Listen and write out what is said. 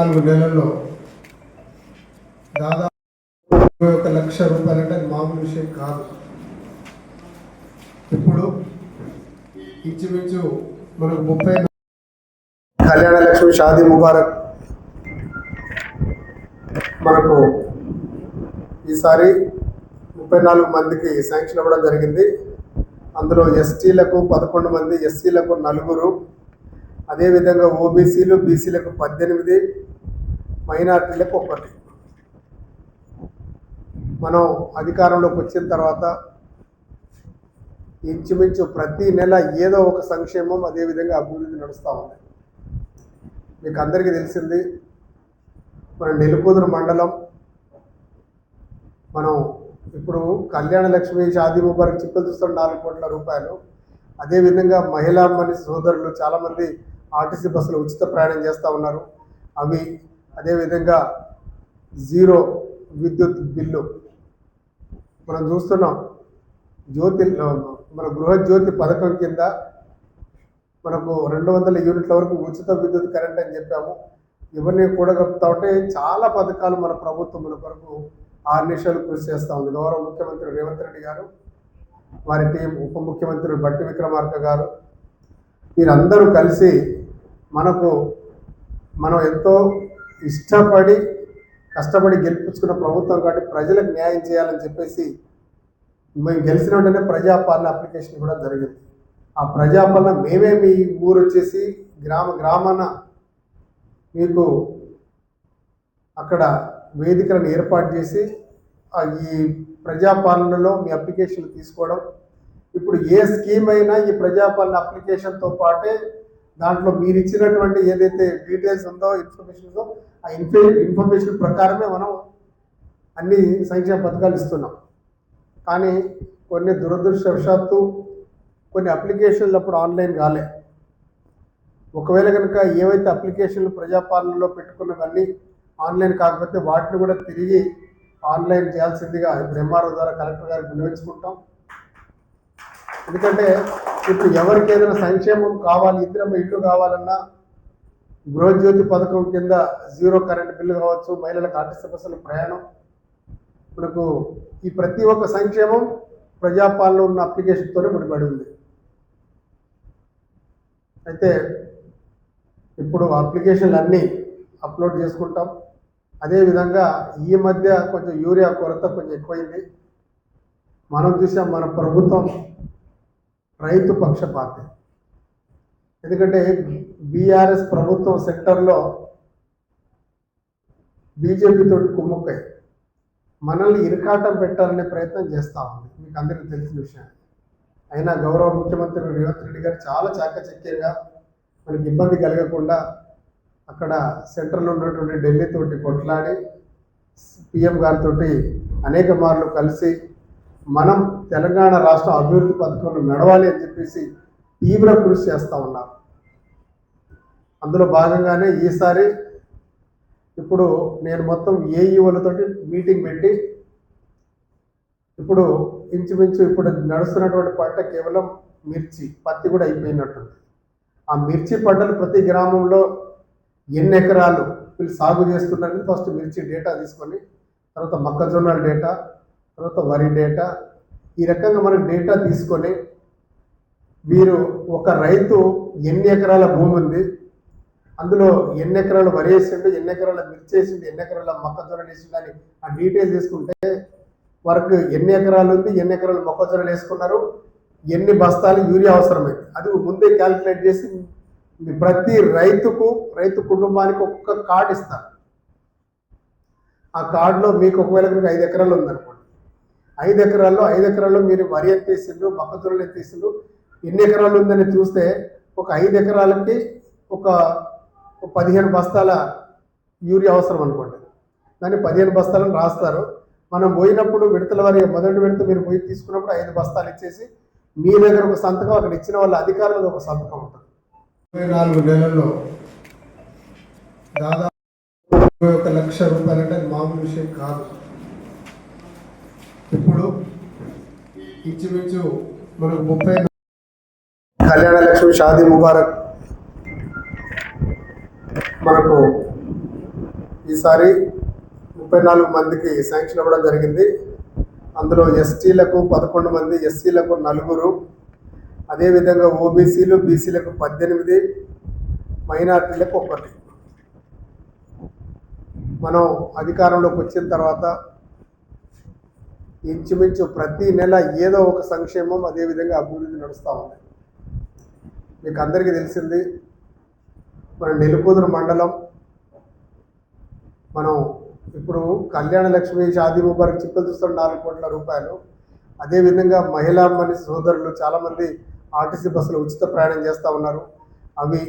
నాలుగు నెలల్లో దాదాపు ఇరవై ఒక లక్ష రూపాయలు అంటే మామూలు విషయం కాదు. ఇప్పుడు ఇంచుమించు మనకు ముప్పై కళ్యాణ లక్ష్మి షాదీ ముబారక్ మనకు ఈసారి ముప్పై నాలుగు మందికి శాంక్షన్ అవ్వడం జరిగింది. అందులో ఎస్టీలకు పదకొండు మంది ఎస్సీలకు నలుగురు అదేవిధంగా ఓబీసీలు బీసీలకు పద్దెనిమిది మైనార్టీలకు ఒకటి మనం అధికారంలోకి వచ్చిన తర్వాత ఇంచుమించు ప్రతి నెల ఏదో ఒక సంక్షేమం అదేవిధంగా అభివృద్ధి నడుస్తూ ఉంది. మీకు అందరికీ తెలిసింది మన నెలుకూదురు మండలం మనం ఇప్పుడు కళ్యాణ లక్ష్మి షాదీ ముబారక్ చిక్కులు చూస్తున్న నాలుగు కోట్ల రూపాయలు. అదేవిధంగా మహిళా మని సోదరులు చాలామంది ఆర్టీసీ బస్సులు ఉచిత ప్రయాణం చేస్తూ ఉన్నారు. అవి అదేవిధంగా జీరో విద్యుత్ బిల్లు. మనం చూస్తున్నాం జ్యోతి మన గృహజ్యోతి పథకం కింద మనకు రెండు వందల యూనిట్ల వరకు ఉచిత విద్యుత్ కరెంట్ అని చెప్పాము. ఇవన్నీ కూడగలుపుతా ఉంటే చాలా పథకాలు మన ప్రభుత్వం మన కొరకు ఆరు నిమిషాలు కృషి చేస్తూ ఉంది. గౌరవ ముఖ్యమంత్రి రేవంత్ రెడ్డి గారు వారి టీం ఉప ముఖ్యమంత్రి బట్టి విక్రమార్క గారు వీరందరూ కలిసి మనకు మనం ఎంతో ఇష్టపడి కష్టపడి గెలిపించుకున్న ప్రభుత్వం కాబట్టి ప్రజలకు న్యాయం చేయాలని చెప్పేసి మేము గెలిచిన వెంటనే ప్రజాపాలన అప్లికేషన్ కూడా జరిగింది. ఆ ప్రజాపాలన మేమే మీ ఊరు వచ్చేసి గ్రామ గ్రామాన మీకు అక్కడ వేదికలను ఏర్పాటు చేసి ఆ ఈ ప్రజాపాలనలో మీ అప్లికేషన్ తీసుకోవడం. ఇప్పుడు ఏ స్కీమ్ అయినా ఈ ప్రజాపాలన అప్లికేషన్తో పాటే దాంట్లో మీరు ఇచ్చినటువంటి ఏదైతే డీటెయిల్స్ ఉందో ఇన్ఫర్మేషన్ ఉందో ఆ ఇన్ఫే ఇన్ఫర్మేషన్ ప్రకారమే మనం అన్ని సంక్షేమ పథకాలు ఇస్తున్నాం. కానీ కొన్ని దురదృష్టవశాత్తు కొన్ని అప్లికేషన్లు అప్పుడు ఆన్లైన్ కాలే. ఒకవేళ కనుక ఏవైతే అప్లికేషన్లు ప్రజాపాలనలో పెట్టుకున్నవన్నీ ఆన్లైన్ కాకపోతే వాటిని కూడా తిరిగి ఆన్లైన్ చేయాల్సిందిగా ఇప్పుడు ఎంఆర్ఓ ద్వారా కలెక్టర్ గారికి వినియోగించుకుంటాం ఎందుకంటే ఇప్పుడు ఎవరికి ఏదైనా సంక్షేమం కావాలి ఇద్దరం ఇల్లు కావాలన్నా గృహజ్యోతి పథకం కింద జీరో కరెంట్ బిల్లు కావచ్చు మహిళలకు ఆర్టీసీ బస్సుల ప్రయాణం. మనకు ఈ ప్రతి ఒక్క సంక్షేమం ప్రజాపాలన ఉన్న అప్లికేషన్తోనే ముడిపడి ఉంది. అయితే ఇప్పుడు అప్లికేషన్లు అన్నీ అప్లోడ్ చేసుకుంటాం. అదేవిధంగా ఈ మధ్య కొంచెం యూరియా కొరత కొంచెం ఎక్కువైంది. మనం చూసాం మన ప్రభుత్వం రైతు పక్షపాతి. ఎందుకంటే బీఆర్ఎస్ ప్రభుత్వం సెక్టర్లో బీజేపీతో తోటి కుమ్ముక్కై మనల్ని ఇరకాటం పెట్టాలనే ప్రయత్నం చేస్తూ ఉంది. మీకు అందరికీ తెలిసిన విషయం. అయినా గౌరవ ముఖ్యమంత్రి రేవంత్ రెడ్డి గారు చాలా చాకచక్యంగా మనకి ఇబ్బంది కలగకుండా అక్కడ సెంట్రల్లో ఉన్నటువంటి ఢిల్లీతోటి కొట్లాడి పిఎం గారితో అనేక మార్లు కలిసి మనం తెలంగాణ రాష్ట్ర అభివృద్ధి పథకంలో నడవాలి అని చెప్పేసి తీవ్ర కృషి చేస్తూ ఉన్నారు. అందులో భాగంగానే ఈసారి ఇప్పుడు నేను మొత్తం ఏ ఈవోలతోటి మీటింగ్ పెట్టి ఇప్పుడు ఇంచుమించు ఇప్పుడు నడుస్తున్నటువంటి పంట కేవలం మిర్చి పత్తి కూడా అయిపోయినట్టుంది. ఆ మిర్చి పంటలు ప్రతి గ్రామంలో ఎన్ని ఎకరాలు వీళ్ళు సాగు చేస్తున్నారని ఫస్ట్ మిర్చి డేటా తీసుకొని తర్వాత మొక్కజొన్నల డేటా తర్వాత వరి డేటా. ఈ రకంగా మనకు డేటా తీసుకొని వీరు ఒక రైతు ఎన్ని ఎకరాల భూమి ఉంది? అందులో ఎన్ని ఎకరాలు వరి వేసిండు ఎన్ని ఎకరాల మిర్చి వేసిండు ఎన్ని ఎకరాల మొక్కజొన్న వేసిండు అని ఆ డీటెయిల్స్ తీసుకుంటే వరకు ఎన్ని ఎకరాలు ఉంది ఎన్ని ఎకరాలు మొక్కజొన్నలు వేసుకున్నారు ఎన్ని బస్తాలు యూరియా అవసరమైంది. అది ముందే క్యాలిక్యులేట్ చేసి ప్రతి రైతుకు రైతు కుటుంబానికి ఒక్క కార్డు ఇస్తారు. ఆ కార్డులో మీకు ఒకవేళ మీకు ఐదు ఎకరాలు ఉందనుకోండి ఐదు ఎకరాల్లో ఐదు ఎకరాల్లో మీరు వరి ఎంత వేసిండ్రు మొక్కజొన్నలు ఎంత ఎన్ని ఎకరాలు ఉందని చూస్తే ఒక ఐదు ఎకరాలకి ఒక పదిహేను బస్తాల యూరియా అవసరం అనుకోండి. దాన్ని పదిహేను బస్తాలను రాస్తారు. మనం పోయినప్పుడు విడతల వారి మొదటి విడత మీరు పోయి తీసుకున్నప్పుడు ఐదు బస్తాలు ఇచ్చేసి మీ దగ్గర ఒక సంతకం అక్కడ ఇచ్చిన వాళ్ళ అధికారులది ఒక సంతకం ఉంటుంది. ఇరవై నాలుగు నెలల్లో దాదాపు ఇరవై ఒక లక్ష రూపాయలు అంటే మామూలు విషయం కాదు. ఇప్పుడు ఇంచుమించు మనకు ముప్పై కళ్యాణ లక్ష్మి షాదీ ముబారక్. మనకు ఈసారి ముప్పై నాలుగు మందికి శాంక్షన్ అవ్వడం జరిగింది. అందులో ఎస్టీలకు పదకొండు మంది ఎస్సీలకు నలుగురు. అదేవిధంగా ఓబీసీలు బీసీలకు పద్దెనిమిది మైనార్టీలకు ఒకటి. మనం అధికారంలోకి వచ్చిన తర్వాత ఇంచుమించు ప్రతి నెల ఏదో ఒక సంక్షేమం అదేవిధంగా అభివృద్ధి నడుస్తూ ఉంది. మీకు అందరికీ తెలిసింది మన నెలుకూదురు మండలం మనం ఇప్పుడు కళ్యాణ లక్ష్మి షాదీ ముబారక్ చిక్కులు చూస్తున్న నాలుగు కోట్ల రూపాయలు. అదేవిధంగా మహిళా మనిషి సోదరులు చాలామంది ఆర్టీసీ బస్సులు ఉచిత ప్రయాణం చేస్తూ ఉన్నారు. అవి